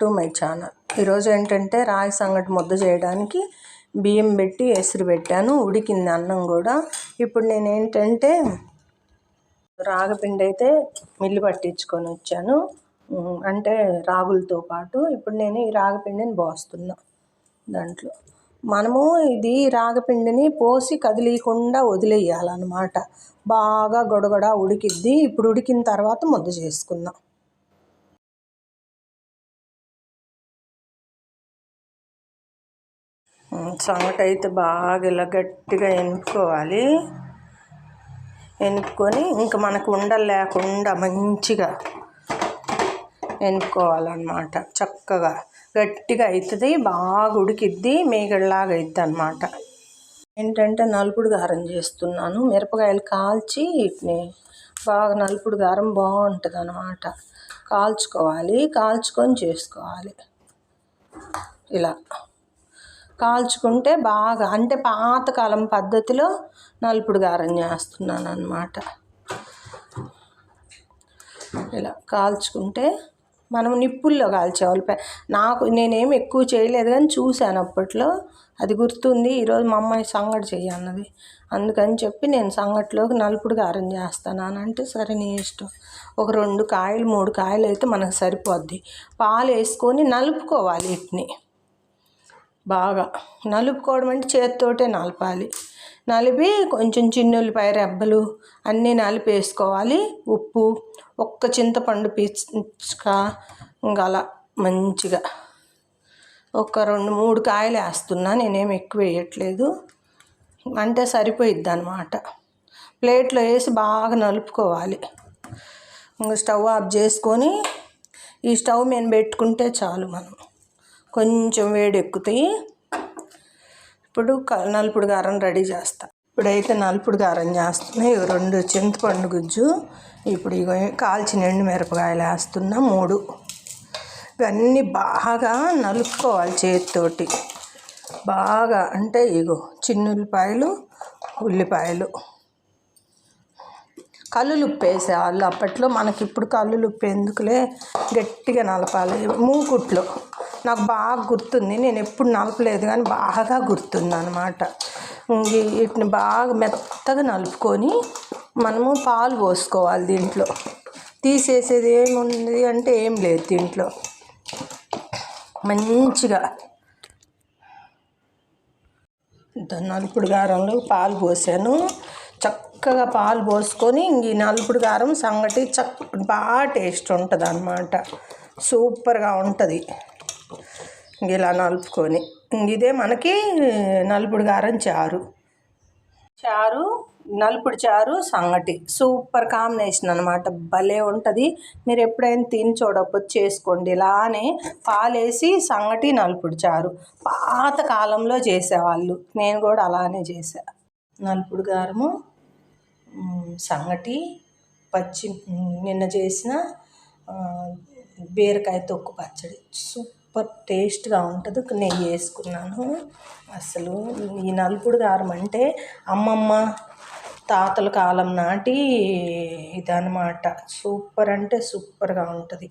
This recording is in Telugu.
To my channel. ఈరోజు ఏంటంటే రాగి సంగటి ముద్ద చేయడానికి బియ్యం పెట్టి ఎసురు పెట్టాను ఉడికింది అన్నం కూడా. ఇప్పుడు నేను ఏంటంటే రాగపిండి అయితే మిల్లు పట్టించుకొని వచ్చాను. అంటే రాగులతో పాటు ఇప్పుడు నేను ఈ రాగపిండిని పోస్తున్నా దాంట్లో. మనము ఇది రాగపిండిని పోసి కదిలీకుండా వదిలేయాలన్నమాట. బాగా గొడగడ ఉడికిద్ది. ఇప్పుడు ఉడికిన తర్వాత ముద్ద చేసుకుందాం. సంగటి అయితే బాగా ఇలా గట్టిగా ఎనుపుకోవాలి ఎనుపుకొని ఇంకా మనకు ఉండలు లేకుండా మంచిగా ఎనుపుకోవాలన్నమాట చక్కగా గట్టిగా అవుతుంది బాగా ఉడికిద్ది మేగడలాగా అవుతుంది అనమాట ఏంటంటే నలుపుడు గారం చేస్తున్నాను. మిరపకాయలు కాల్చి వీటిని బాగా నలుపుడు గారం బాగుంటుంది అనమాట కాల్చుకోవాలి కాల్చుకొని చేసుకోవాలి. ఇలా. కాల్చుకుంటే బాగా అంటే పాతకాలం పద్ధతిలో నలుపుడు గారం చేస్తున్నాను అనమాట ఇలా కాల్చుకుంటే మనం నిప్పుల్లో కాల్చేవాళ్ళు. నాకు నేనేం ఎక్కువ చేయలేదు కానీ చూశాను అప్పట్లో. అది గుర్తుంది ఈరోజు మా అమ్మాయి సంగటి చెయ్యన్నది అందుకని చెప్పి నేను సంగటిలోకి నలుపుడు గారం చేస్తాను అని అంటే సరే నీ ఇష్టం. ఒక రెండు కాయలు మూడు కాయలు అయితే మనకు సరిపోద్ది. పాలు వేసుకొని నలుపుకోవాలి వీటిని. బాగా. నలుపుకోవడం అంటే చేతితోటే నలపాలి. నలిపి కొంచెం చిన్నుల్లిపాయ రెబ్బలు అన్నీ నలిపి వేసుకోవాలి ఉప్పు ఒక్క చింతపండు పిచ్చుక ఇంకా అలా మంచిగా. ఒక రెండు మూడు కాయలు వేస్తున్నా నేనేం ఎక్కువ వేయట్లేదు. అంటే సరిపోయిద్ది అనమాట ప్లేట్లో వేసి బాగా నలుపుకోవాలి. ఇంకా స్టవ్ ఆఫ్ చేసుకొని ఈ స్టవ్ మేము పెట్టుకుంటే చాలు మనం. కొంచెం వేడి ఎక్కుతాయి ఇప్పుడు నలుపుడు గారం రెడీ చేస్తా. ఇప్పుడైతే నలుపుడు గారం చేస్తున్నా. ఇవి రెండు చింతపండు గుజ్జు ఇప్పుడు ఇగో కాల్చిన ఎండు మిరపకాయలు వేస్తున్నా మూడు. ఇవన్నీ బాగా నలుపుకోవాలి చేతితోటి. బాగా అంటే ఇగో చిన్నుల్లిపాయలు ఉల్లిపాయలు. కల్లులుప్పు వేసేవాళ్ళు అప్పట్లో మనకి ఇప్పుడు కల్లులుప్పు ఎందుకులే గట్టిగా నలపాలి. మూకుట్లో. నాకు బాగా గుర్తుంది. నేను ఎప్పుడు నలపలేదు కానీ బాగా గుర్తుంది అనమాట వీటిని బాగా మెత్తగా నలుపుకొని మనము పాలు పోసుకోవాలి దీంట్లో. తీసేసేది ఏముంది అంటే ఏం లేదు దీంట్లో. మంచిగా నలుపుడు గారంలో పాలు పోసాను. చక్కగా పాలు పోసుకొని ఈ నలుపుడు గారం సంగటి చక్క బాగా టేస్ట్ ఉంటుంది అన్నమాట సూపర్గా ఉంటుంది. ఇలా నలుపుకొని. ఇదే మనకి నలుపుడు గారం చారు. చారు నలుపుడు చారు సంగటి. సూపర్ కాంబినేషన్ అనమాట భలే ఉంటుంది. మీరు ఎప్పుడైనా తిని చూడకపోతే చేసుకోండి. ఇలానే పాలేసి సంగటి నలుపుడు చారు. పాత కాలంలో చేసేవాళ్ళు. నేను కూడా అలానే చేసా నలుపుడు గారము సంగటి పచ్చి నిన్న చేసిన బీరకాయ తొక్కు పచ్చడి. సూపర్ టేస్ట్గా ఉంటుంది. నెయ్యి వేసుకున్నాను. అసలు ఈ నలుపుడు కారం అంటే అమ్మమ్మ తాతల కాలం నాటి ఇదనమాట సూపర్ అంటే సూపర్గా ఉంటుంది.